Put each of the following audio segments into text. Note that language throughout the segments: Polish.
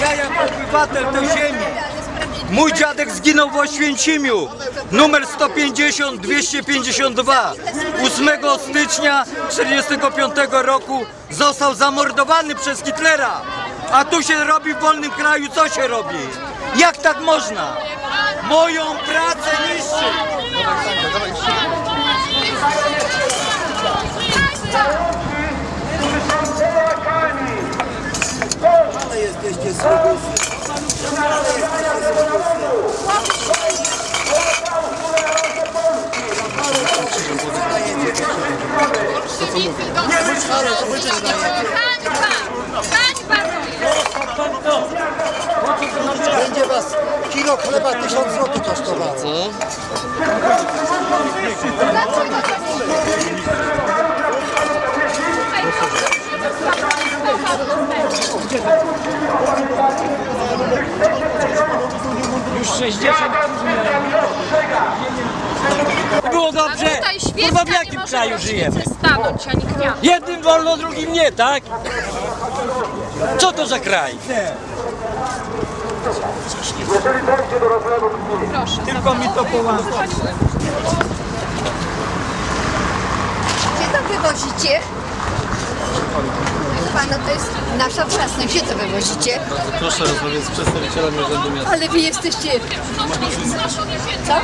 Ja jako obywatel tej ziemi. Mój dziadek zginął w Oświęcimiu. Numer 150 252. 8 stycznia 1945 roku został zamordowany przez Hitlera. A tu się robi w wolnym kraju, co się robi? Jak tak można? Moją pracę niszczy. Będzie was kilo chleba 1000 zł kosztowało. Było dobrze. Tutaj Kurwa, w jakim kraju żyjemy? stanąć, ani kwiat. Jednym wolno, drugim nie, tak? Co to za kraj? Proszę. Tylko mi to połączy. Gdzie to wywozicie? Pana, to jest nasza własność. Gdzie to wywozicie? Proszę rozmawiać z przedstawicielami Urzędu Miasta. Ale wy jesteście... Co?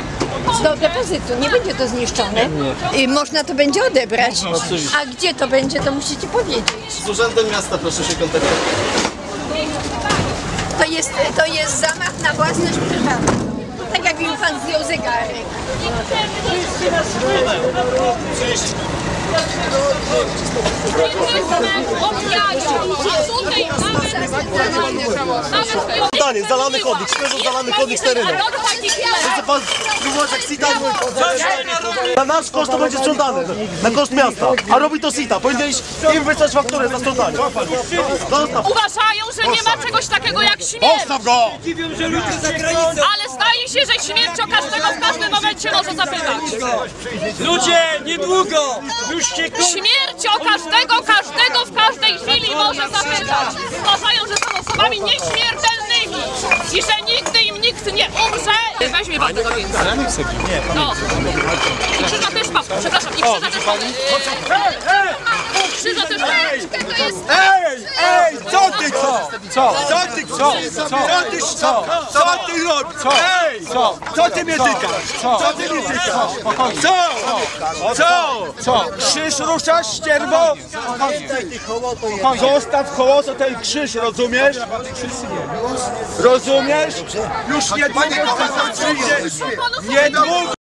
Do depozytu. Nie będzie to zniszczone. I można to będzie odebrać. Oczywiście. A gdzie to będzie, to musicie powiedzieć. Z Urzędem Miasta proszę się kontaktować. To jest, to jest zamach na własność prywatną. Tak jak mi pan zdjął zegarek. Pytanie, zalany chodnik, świeżo zalany chodnik z terenu. Chce pan spróbować jak SITA? Na nasz koszt to będzie sprzątane, na koszt miasta. A robi to SITA, powinieneś im wysłać fakturę za sprzątanie. Zostaw. Uważają, że nie ma czegoś takiego jak śmierć, go! Za granicą. ale zdaje się, że śmierć o każdego w każdym momencie może zapytać. Ludzie, niedługo! Już się kończy. Śmierć o każdego, każdego w każdej chwili może zapytać. Uważają, że są osobami nieśmiertelnymi i że nigdy im nikt nie pan tego więcej. No. I krzyża też mam, przepraszam, i krzyża też mam. Krzyża też mam. To jest Ej, ej, co? Co? Co ty co? Co ty co? Co ty robisz? Ej, co? Co ty mnie tykasz? Co ty mnie? Co? Co? Co? Krzyż ruszasz, ścierwo? Zostaw koło to ten krzyż, rozumiesz? Rozumiesz? Już niedługo przyjdzie, niedługo